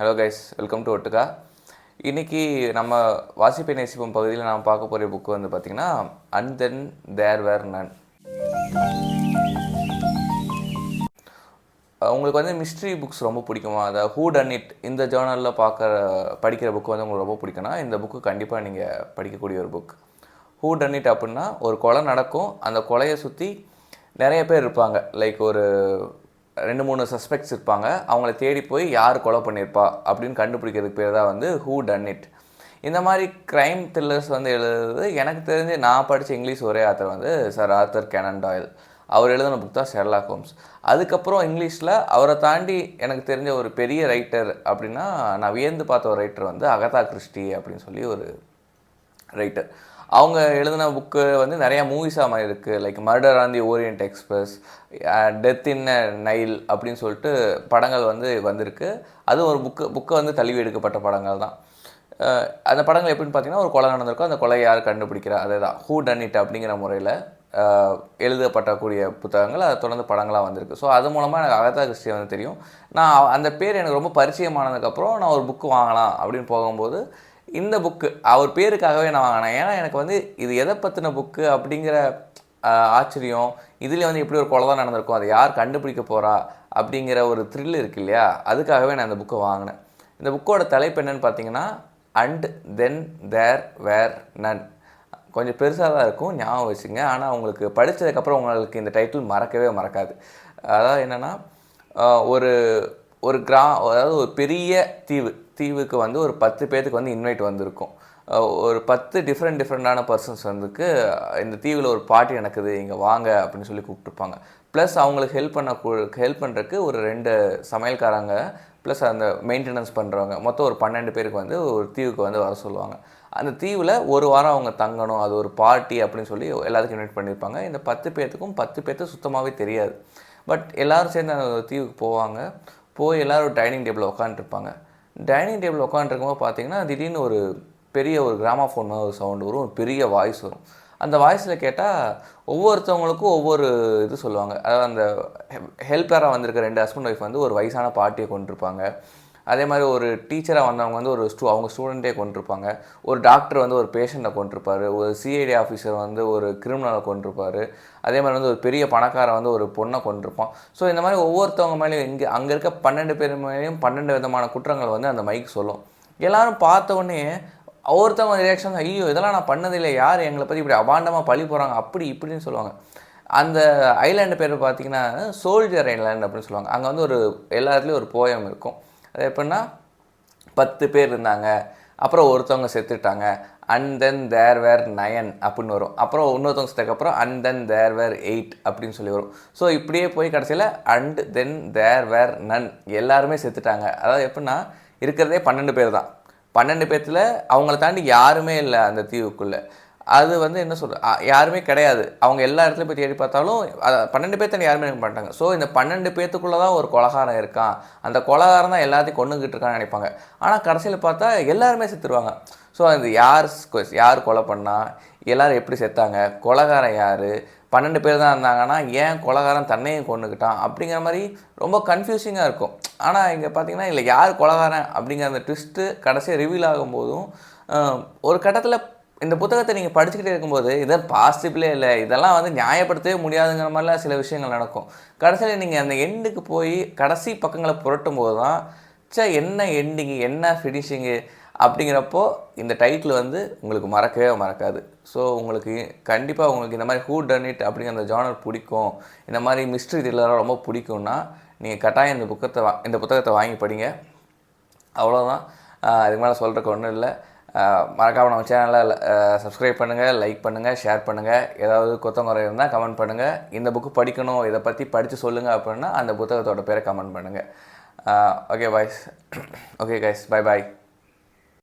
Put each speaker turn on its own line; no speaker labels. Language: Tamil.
ஹலோ கைஸ் வெல்கம் டு ஒட்டுக்கா இன்னைக்கு நம்ம வாசிப்பை நேசிப்போம் பகுதியில் நாம் பார்க்க போகிற புக்கு வந்து பார்த்திங்கன்னா அண்ட் தென் தேர் வேர் நன் உங்களுக்கு வந்து மிஸ்ட்ரி புக்ஸ் ரொம்ப பிடிக்குமா? அதை ஹூ டன் இட் இந்த ஜேர்னலில் பார்க்குற படிக்கிற புக்கு வந்து உங்களுக்கு ரொம்ப பிடிக்கும்னா இந்த புக்கு கண்டிப்பாக நீங்கள் படிக்கக்கூடிய ஒரு புக் ஹூ டன் இட் அப்படின்னா ஒரு கொலை நடக்கும். அந்த கொலையை சுற்றி நிறைய பேர் இருப்பாங்க. லைக் ஒரு ரெண்டு மூணு சஸ்பெக்ட்ஸ் இருப்பாங்க. அவங்கள தேடி போய் யார் கொலை பண்ணியிருப்பா அப்படின்னு கண்டுபிடிக்கிறதுக்கு பேர் தான் வந்து ஹூ டன் இட் இந்த மாதிரி க்ரைம் த்ரில்லர்ஸ் வந்து எழுதுறது எனக்கு தெரிஞ்சு நான் படித்த இங்கிலீஷ் ஒரே ஆத்தர் வந்து சார் ஆர்த்தர் கேனன் டாயல் அவர் எழுதின புக் தான் ஷெர்லாக் ஹோம்ஸ் அதுக்கப்புறம் இங்கிலீஷில் அவரை தாண்டி எனக்கு தெரிஞ்ச ஒரு பெரிய ரைட்டர் அப்படின்னா நான் வியந்து பார்த்த ஒரு ரைட்டர் வந்து அகதா கிறிஸ்டி அப்படின்னு சொல்லி ஒரு ரைட்டர் அவங்க எழுதின புக்கு வந்து நிறையா மூவிஸாக மாதிரி இருக்குது like murder on the Orient Express death in Nile அப்படின்னு சொல்லிட்டு படங்கள் வந்து வந்திருக்கு. அதுவும் ஒரு புக்கு புக்கை வந்து தழுவி எடுக்கப்பட்ட படங்கள் தான். அந்த படங்கள் எப்படின்னு பார்த்தீங்கன்னா ஒரு கொலை நடந்திருக்கும். அந்த கொலை யார் கண்டுபிடிக்கிறா? அதே தான் ஹூ டன் இட் அப்படிங்கிற முறையில் எழுதப்பட்டக்கூடிய புத்தகங்கள் அதை தொடர்ந்து படங்களாக வந்திருக்கு. ஸோ அது மூலமாக எனக்கு அகதா கிறிஸ்டி வந்து தெரியும். நான் அந்த பேர் எனக்கு ரொம்ப பரிச்சயமானதுக்கப்புறம் நான் ஒரு புக்கு வாங்கலாம் அப்படின்னு போகும்போது இந்த புக்கு அவர் பேருக்காகவே நான் வாங்கினேன். ஏன்னா எனக்கு வந்து இது எதை பற்றின புக்கு அப்படிங்கிற ஆச்சரியம் இதுலேயே வந்து எப்படி ஒரு கொலை தான் நடந்திருக்கும் அதை யார் கண்டுபிடிக்க போகிறா அப்படிங்கிற ஒரு த்ரில் இருக்கு இல்லையா? அதுக்காகவே நான் இந்த புக்கை வாங்கினேன். இந்த புக்கோட தலைப்பு என்னன்னு பார்த்தீங்கன்னா அண்ட் தென் தேர் வேர் நன் கொஞ்சம் பெருசாக தான் இருக்கும் ஞாபகம் வச்சுங்க ஆனால் உங்களுக்கு படித்ததுக்கப்புறம் உங்களுக்கு இந்த டைட்டில் மறக்கவே மறக்காது. அதாவது என்னென்னா ஒரு ஒரு கிரா அதாவது ஒரு பெரிய தீவு. தீவுக்கு வந்து ஒரு பத்து பேர்த்துக்கு வந்து இன்வைட் வந்திருக்கும். ஒரு பத்து டிஃப்ரெண்ட் டிஃப்ரெண்ட்டான பர்சன்ஸ் வந்துக்கு இந்த தீவில் ஒரு பார்ட்டி நடக்குது இங்கே வாங்க அப்படின்னு சொல்லி கூப்பிட்டுருப்பாங்க. ப்ளஸ் அவங்களுக்கு ஹெல்ப் பண்ண ஹெல்ப் பண்ணுறக்கு ஒரு ரெண்டு சமையல்காரங்க ப்ளஸ் அந்த மெயின்டெனன்ஸ் பண்ணுறவங்க மொத்தம் ஒரு பன்னெண்டு பேருக்கு வந்து ஒரு தீவுக்கு வந்து வர சொல்லுவாங்க. அந்த தீவில் ஒரு வாரம் அவங்க தங்கணும் அது ஒரு பார்ட்டி அப்படின்னு சொல்லி எல்லாத்துக்கும் இன்வைட் பண்ணியிருப்பாங்க இந்த பத்து பேர்த்துக்கும் பத்து பேர்த்து சுத்தமாகவே தெரியாது. பட் எல்லாரும் சேர்ந்து அந்த தீவுக்கு போவாங்க. போய் எல்லாரும் டைனிங் டேபிளில் உட்காந்துருப்பாங்க டைனிங் டேபிள் உட்காந்துருக்கும்போது பார்த்தீங்கன்னா திடீர்னு ஒரு பெரிய ஒரு கிராமஃபோன் ஒரு சவுண்டு வரும் ஒரு பெரிய வாய்ஸ் வரும். அந்த வாய்ஸில் கேட்டால் ஒவ்வொருத்தவங்களுக்கும் ஒவ்வொரு இது சொல்லுவாங்க. அதாவது அந்த ஹெல்ப்பராக வந்திருக்க ரெண்டு ஹஸ்பண்ட் ஒய்ஃப் வந்து ஒரு வயசான பாட்டியை கொண்டிருப்பாங்க. அதே மாதிரி ஒரு டீச்சராக வந்தவங்க வந்து ஒரு ஸ்டூ அவங்க ஸ்டூடெண்ட்டே கொண்டிருப்பாங்க. ஒரு டாக்டர் வந்து ஒரு பேஷண்ட்டை கொண்டிருப்பாரு. ஒரு சிஐடி ஆஃபீஸர் வந்து ஒரு கிரிமினலை கொண்டிருப்பார். அதே மாதிரி வந்து ஒரு பெரிய பணக்காரன் வந்து ஒரு பொண்ணை கொண்டிருப்பான். ஸோ இந்த மாதிரி ஒவ்வொருத்தவங்க மேலேயும் இங்கே அங்கே இருக்க பன்னெண்டு பேர் மேலேயும் பன்னெண்டு விதமான குற்றங்கள் வந்து அந்த மைக் சொல்லும். எல்லாரும் பார்த்த ஒவ்வொருத்தவங்க ரியாக்ஷன் ஐயோ இதெல்லாம் நான் பண்ணதில்லை யார் எங்களை பற்றி இப்படி அபாண்டமாக பழி போகிறாங்க அப்படி இப்படின்னு சொல்லுவாங்க. அந்த ஐலாண்டு பேர் பார்த்தீங்கன்னா சோல்ஜர் ஐலாண்ட் அப்படின்னு சொல்லுவாங்க. அங்கே வந்து ஒரு எல்லா இடத்துலையும் ஒரு போயம் இருக்கும். அது எப்படின்னா பத்து பேர் இருந்தாங்க. அப்புறம் ஒருத்தவங்க செத்துட்டாங்க. And then there where nine அப்படின்னு வரும். அப்புறம் இன்னொருத்தவங்க செத்ததுக்கப்புறம் and then there where eight அப்படின்னு சொல்லி வரும். ஸோ இப்படியே போய் கடைசியில் அண்ட் தென் தேர் வேர் நன் எல்லாருமே செத்துட்டாங்க. அதாவது எப்படின்னா இருக்கிறதே பன்னெண்டு பேர் தான். பன்னெண்டு பேர்த்தில் அவங்கள தாண்டி யாருமே இல்லை அந்த தீவுக்குள்ளே. அது வந்து என்ன சொல்ற யாருமே கிடையாது. அவங்க எல்லா இடத்துலையும் போய் தேடி பார்த்தாலும் பன்னெண்டு பேர்த்த யாருமே இருக்க மாட்டாங்க. ஸோ இந்த பன்னெண்டு பேர்த்துக்குள்ளே தான் ஒரு கொலகாரம் இருக்கான். அந்த கொலகாரம் தான் எல்லாத்தையும் கொண்டுகிட்டு இருக்கான்னு நினைப்பாங்க. ஆனால் கடைசியில் பார்த்தா எல்லாருமே செத்துருவாங்க. ஸோ அது யார் யார் கொலை பண்ணால் எல்லாரும் எப்படி செத்தாங்க? கொலகாரம் யார்? பன்னெண்டு பேர் தான் இருந்தாங்கன்னா ஏன் கொலகாரம் தன்னையும் கொண்டுக்கிட்டான் அப்படிங்கிற மாதிரி ரொம்ப கன்ஃபியூசிங்காக இருக்கும். ஆனால் இங்கே பார்த்தீங்கன்னா இல்லை யார் கொலகாரன் அப்படிங்கிற அந்த ட்விஸ்ட்டு கடைசியாக ரிவீல் ஆகும்போதும் ஒரு கட்டத்தில் இந்த புத்தகத்தை நீங்கள் படிச்சுக்கிட்டே இருக்கும்போது இதை பாசிபிளே இல்லை இதெல்லாம் வந்து நியாயப்படுத்தவே முடியாதுங்கிற மாதிரிலாம் சில விஷயங்கள் நடக்கும். கடைசியில் நீங்கள் அந்த எண்டுக்கு போய் கடைசி பக்கங்களை புரட்டும் போது தான் சே என்ன எண்டிங்கு என்ன ஃபினிஷிங்கு அப்படிங்கிறப்போ இந்த டைட்டில் வந்து உங்களுக்கு மறக்கவே மறக்காது. ஸோ உங்களுக்கு கண்டிப்பாக உங்களுக்கு இந்த மாதிரி ஹூ டன் இட் அப்படிங்கிற அந்த ஜானர் பிடிக்கும். இந்த மாதிரி மிஸ்ட்ரி த்ரில்லராக ரொம்ப பிடிக்கும்னா நீங்கள் கட்டாயம் இந்த புக்கத்தை வா இந்த புத்தகத்தை வாங்கி படிங்க. அவ்வளோதான் அதுக்கு இதுக்கு மேலே சொல்கிறதுக்கு ஒன்றும் இல்லை. மறக்காம நம்ம சேனலை சப்ஸ்கிரைப் பண்ணுங்கள் லைக் பண்ணுங்கள் ஷேர் பண்ணுங்கள் ஏதாவது குத்தமுறை இருந்தால் கமெண்ட் பண்ணுங்கள் இந்த புக்கு படிக்கணும் இதை பற்றி படித்து சொல்லுங்கள் அப்படின்னா அந்த புத்தகத்தோட பேரை கமெண்ட் பண்ணுங்கள் okay boys okay guys bye bye